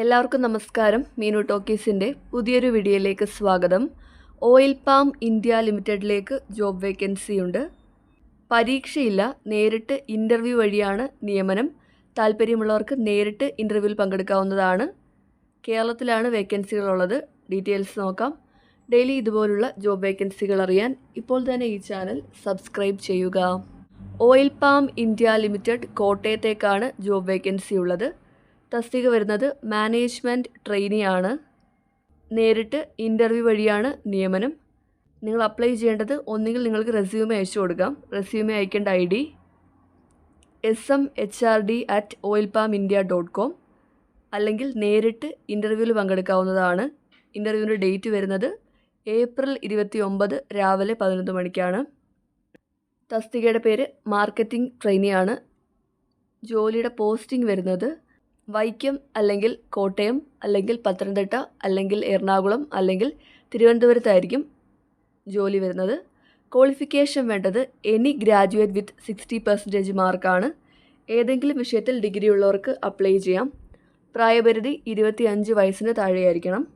എല്ലാവർക്കും നമസ്കാരം. മീനു ടോക്കീസിന്റെ പുതിയൊരു വീഡിയോയിലേക്ക് സ്വാഗതം. ഓയിൽ പാം ഇന്ത്യ ലിമിറ്റഡിലേക്ക് ജോബ് വേക്കൻസി ഉണ്ട്. പരീക്ഷയില്ല നേരിട്ട് ഇന്റർവ്യൂ വഴിയാണ് നിയമനം. താല്പര്യമുള്ളവർക്ക് നേരിട്ട് ഇന്റർവ്യൂവിൽ പങ്കെടുക്കാവുന്നതാണ്. കേരളത്തിലാണ് വേക്കൻസികളുള്ളത്. ഡീറ്റെയിൽസ് നോക്കാം. ഡെയിലി ഇതുപോലുള്ള ജോബ് വേക്കൻസികൾ അറിയാൻ ഇപ്പോൾ തന്നെ ഈ ചാനൽ സബ്സ്ക്രൈബ് ചെയ്യുക. ഓയിൽ പാം ഇന്ത്യ ലിമിറ്റഡ് കോട്ടയത്തേക്കാണ് ജോബ് വേക്കൻസി ഉള്ളത്. തസ്തിക വരുന്നത് മാനേജ്മെന്റ് ട്രെയിനി ആണ് നേരിട്ട് ഇന്റർവ്യൂ വഴിയാണ് നിയമനം. നിങ്ങൾ അപ്ലൈ ചെയ്യേണ്ടത് ഒന്നുകിൽ നിങ്ങൾക്ക് റെസ്യൂമെ അയച്ചു കൊടുക്കാം. റെസ്യൂമെ അയക്കേണ്ട I D S M H R D at oil palm India dot com അല്ലെങ്കിൽ നേരിട്ട് ഇന്റർവ്യൂവിൽ പങ്കെടുക്കാവുന്നതാണ്. ഇന്റർവ്യൂവിന്റെ ഡേറ്റ് വരുന്നത് ഏപ്രിൽ ഇരുപത്തി ഒമ്പത് രാവിലെ പതിനൊന്ന് മണിക്കാണ്. തസ്തികയുടെ പേര് മാർക്കറ്റിംഗ് ട്രെയിനിയാണ്. ജോലിയുടെ പോസ്റ്റിംഗ് വരുന്നത് വൈക്കം അല്ലെങ്കിൽ കോട്ടയം അല്ലെങ്കിൽ പത്തനംതിട്ട അല്ലെങ്കിൽ എറണാകുളം അല്ലെങ്കിൽ തിരുവനന്തപുരത്തായിരിക്കും ജോലി വരുന്നത്. ക്വാളിഫിക്കേഷൻ വേണ്ടത് any graduate with sixty percentage മാർക്കാണ് ഏതെങ്കിലും വിഷയത്തിൽ ഡിഗ്രി ഉള്ളവർക്ക് അപ്ലൈ ചെയ്യാം. പ്രായപരിധി ഇരുപത്തി അഞ്ച് വയസ്സിന് താഴെയായിരിക്കണം.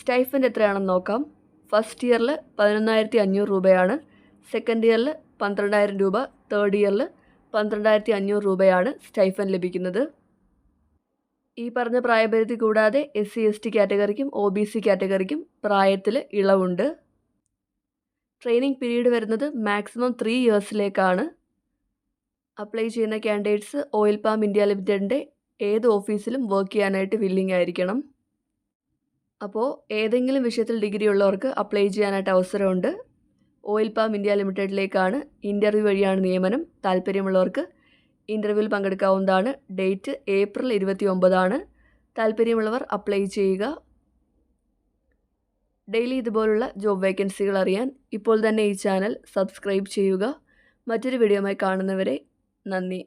സ്റ്റൈഫൻ എത്രയാണെന്ന് നോക്കാം. ഫസ്റ്റ് ഇയറിൽ പതിനൊന്നായിരത്തി അഞ്ഞൂറ് രൂപയാണ്. സെക്കൻഡ് ഇയറിൽ പന്ത്രണ്ടായിരം രൂപ. തേർഡ് ഇയറിൽ പന്ത്രണ്ടായിരത്തി അഞ്ഞൂറ് രൂപയാണ് സ്റ്റൈഫൻ ലഭിക്കുന്നത്. ഈ പറഞ്ഞ പ്രായപരിധി കൂടാതെ എസ് സി എസ് ടി കാറ്റഗറിക്കും ഒ ബി സി കാറ്റഗറിക്കും പ്രായത്തിൽ ഇളവുണ്ട്. ട്രെയിനിങ് പീരീഡ് വരുന്നത് മാക്സിമം ത്രീ ഇയേഴ്സിലേക്കാണ് അപ്ലൈ ചെയ്യുന്ന കാൻഡിഡേറ്റ്സ് ഓയിൽ പാം ഇന്ത്യ ലിമിറ്റഡിന്റെ ഏത് ഓഫീസിലും വർക്ക് ചെയ്യാനായിട്ട് വില്ലിംഗ് ആയിരിക്കണം. അപ്പോൾ ഏതെങ്കിലും വിഷയത്തിൽ ഡിഗ്രി ഉള്ളവർക്ക് അപ്ലൈ ചെയ്യാനായിട്ട് അവസരമുണ്ട്. ഓയിൽ പാം ഇന്ത്യ ലിമിറ്റഡിലേക്കാണ് ഇന്റർവ്യൂ വഴിയാണ് നിയമനം. താല്പര്യമുള്ളവർക്ക് ഇന്റർവ്യൂവിൽ പങ്കെടുക്കാവുന്നതാണ്. ഡേറ്റ് ഏപ്രിൽ ഇരുപത്തി ഒമ്പതാണ് താല്പര്യമുള്ളവർ അപ്ലൈ ചെയ്യുക. ഡെയിലി ഇതുപോലുള്ള ജോബ് വേക്കൻസികൾ അറിയാൻ ഇപ്പോൾ തന്നെ ഈ ചാനൽ സബ്സ്ക്രൈബ് ചെയ്യുക. മറ്റൊരു വീഡിയോയുമായി കാണുന്നവരെ നന്ദി.